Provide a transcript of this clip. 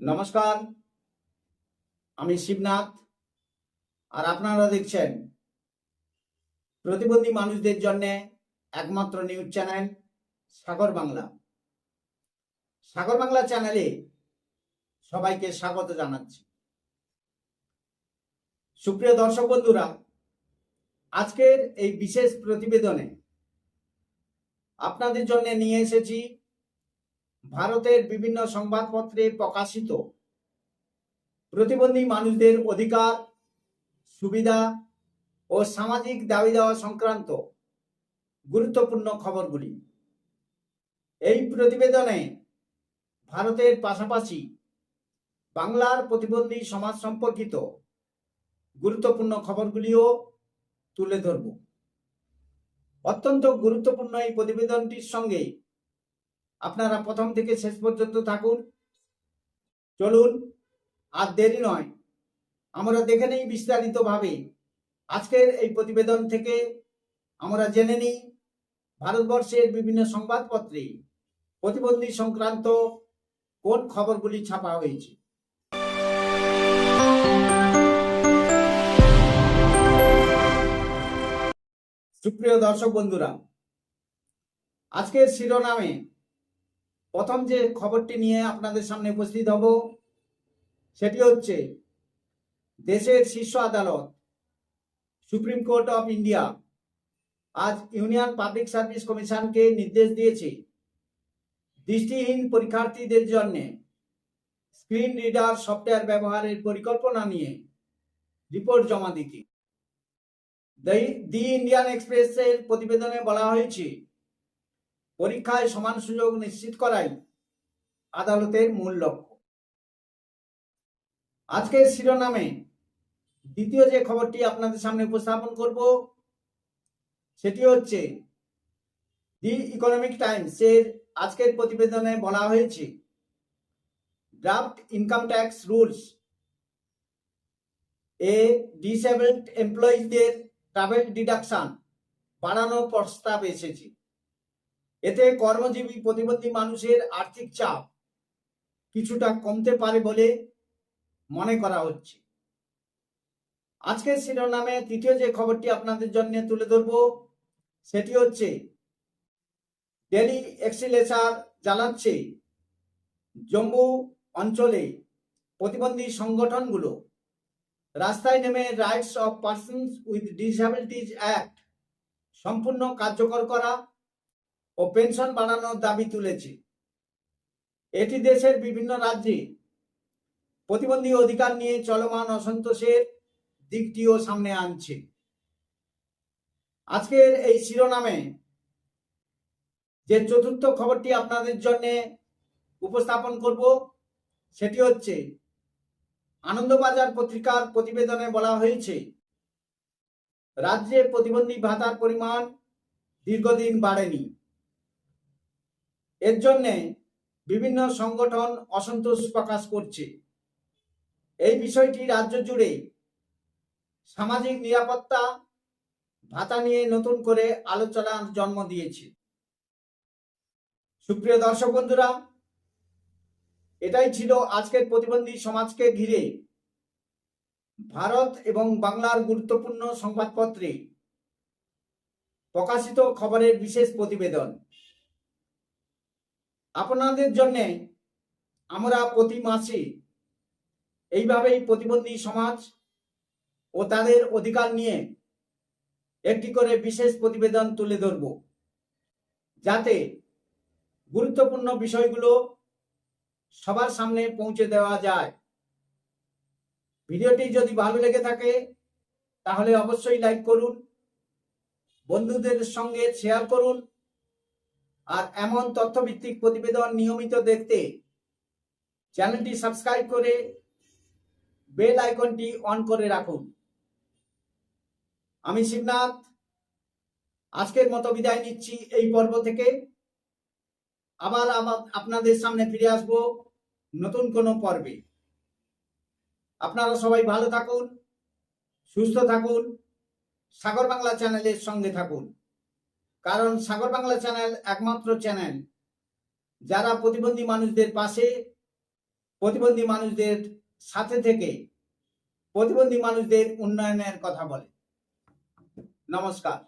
নমস্কার, আমি শিবনাথ, আর আপনারা দেখছেন প্রতিবন্ধী মানুষদের জন্য একমাত্র নিউজ চ্যানেল সাগর বাংলা। সাগর বাংলা চ্যানেলে সবাইকে স্বাগত জানাচ্ছি। সুপ্রিয় দর্শক বন্ধুরা, আজকের এই বিশেষ প্রতিবেদনে আপনাদের জন্য নিয়ে এসেছি ভারতের বিভিন্ন সংবাদপত্রে প্রকাশিত প্রতিবন্ধী মানুষদের অধিকার, সুবিধা ও সামাজিক দাবি দেওয়া সংক্রান্ত গুরুত্বপূর্ণ খবরগুলি। এই প্রতিবেদনে ভারতের পাশাপাশি বাংলার প্রতিবন্ধী সমাজ সম্পর্কিত গুরুত্বপূর্ণ খবরগুলিও তুলে ধরব। অত্যন্ত গুরুত্বপূর্ণ এই প্রতিবেদনটির সঙ্গে আপনারা প্রথম থেকে শেষ পর্যন্ত থাকুন। চলুন, আর দেরি নয়। আমরা দেখে নেই বিস্তারিতভাবে। আজকের এই প্রতিবেদন থেকে আমরা জেনে নিই ভারতবর্ষের বিভিন্ন সংবাদপত্রে প্রতিবন্ধী সংক্রান্ত কোন খবরগুলি ছাপা হয়েছে। সুপ্রিয় দর্শক বন্ধুরা, আজকের শিরোনামে প্রথম যে খবরটি নিয়ে আপনাদের সামনে উপস্থিত হব, সেটি হচ্ছে দেশের শীর্ষ আদালত, সুপ্রিম কোর্ট অফ ইন্ডিয়া, আজ ইউনিয়ন পাবলিক সার্ভিস কমিশনকে নির্দেশ দিয়েছে দৃষ্টিহীন পরীক্ষার্থীদের জন্য স্ক্রিন রিডার সফটওয়্যার ব্যবহারের পরিকল্পনা নিয়ে রিপোর্ট জমা দিতে। দি ইন্ডিয়ান এক্সপ্রেসের প্রতিবেদনে বলা হয়েছে পরীক্ষায় সমান সুযোগ নিশ্চিত করাই আদালতের মূল লক্ষ্য। আজকের শিরোনামে দ্বিতীয় যে খবরটি আপনাদের সামনে উপস্থাপন করব, সেটি হচ্ছে দি ইকোনমিক টাইমস এর আজকের প্রতিবেদনে বলা হয়েছে, ড্রাফট ইনকাম ট্যাক্স রুলস, এ ডিসেবলড এমপ্লয়িজদের ট্রাভেল ডিডাকশন বাড়ানোর প্রস্তাব এসেছে। এতে কর্মজীবী প্রতিবন্ধী মানুষের আর্থিক চাপ কিছুটা কমতে পারে বলে মনে করা হচ্ছে। আজকের শিরোনামে তৃতীয় যে খবরটি আপনাদের জন্য তুলে ধরব, সেটি হচ্ছে ডেলি এক্সিলেসার জানাচ্ছে, জম্মু অঞ্চলে প্রতিবন্ধী সংগঠনগুলো রাস্তায় নেমে rights of persons with disabilities act সম্পূর্ণ কার্যকর করা ও পেনশন বাড়ানোর দাবি তুলেছে। এটি দেশের বিভিন্ন রাজ্যে প্রতিবন্ধী অধিকার নিয়ে চলমান অসন্তোষের দিকটিও সামনে আনছে। আজকের এই শিরোনামে যে চতুর্থ খবরটি আপনাদের জন্য উপস্থাপন করব, সেটি হচ্ছে, আনন্দবাজার পত্রিকার প্রতিবেদনে বলা হয়েছে, রাজ্যে প্রতিবন্ধী ভাতার পরিমাণ দীর্ঘদিন বাড়েনি। এর জন্যে বিভিন্ন সংগঠন অসন্তোষ প্রকাশ করছে। এই বিষয়টি রাজ্য জুড়ে সামাজিক নিরাপত্তা ভাতা নিয়ে নতুন করে আলোচনার জন্ম দিয়েছে। সুপ্রিয় দর্শক বন্ধুরা, এটাই ছিল আজকের প্রতিবন্ধী সমাজকে ঘিরে। ভারত এবং বাংলার গুরুত্বপূর্ণ সংবাদপত্রে প্রকাশিত খবরের বিশেষ প্রতিবেদন। আপনাদের জন্যে আমরা প্রতি মাসে এইভাবেই প্রতিবন্ধী সমাজ ও তাদের অধিকার নিয়ে একটি করে বিশেষ প্রতিবেদন তুলে ধরব, যাতে গুরুত্বপূর্ণ বিষয়গুলো সবার সামনে পৌঁছে দেওয়া যায়। ভিডিওটি যদি ভালো লেগে থাকে, তাহলে অবশ্যই লাইক করুন, বন্ধুদের সঙ্গে শেয়ার করুন আর এমন তথ্যভিত্তিক প্রতিবেদন নিয়মিত দেখতে চ্যানেলটি সাবস্ক্রাইব করে বেল আইকনটি অন করে রাখুন। আমি শিবনাথ, আজকের মতো বিদায় নিচ্ছি এই পর্ব থেকে। আবার আপনাদের সামনে ফিরে আসব নতুন কোনো পর্বে। আপনারা সবাই ভালো থাকুন, সুস্থ থাকুন, সাগর বাংলা চ্যানেলের সঙ্গে থাকুন। কারণ সাগর বাংলা চ্যানেল একমাত্র চ্যানেল যারা প্রতিবন্ধী মানুষদের পাশে, প্রতিবন্ধী মানুষদের সাথে থেকে প্রতিবন্ধী মানুষদের উন্নয়নের কথা বলে। নমস্কার।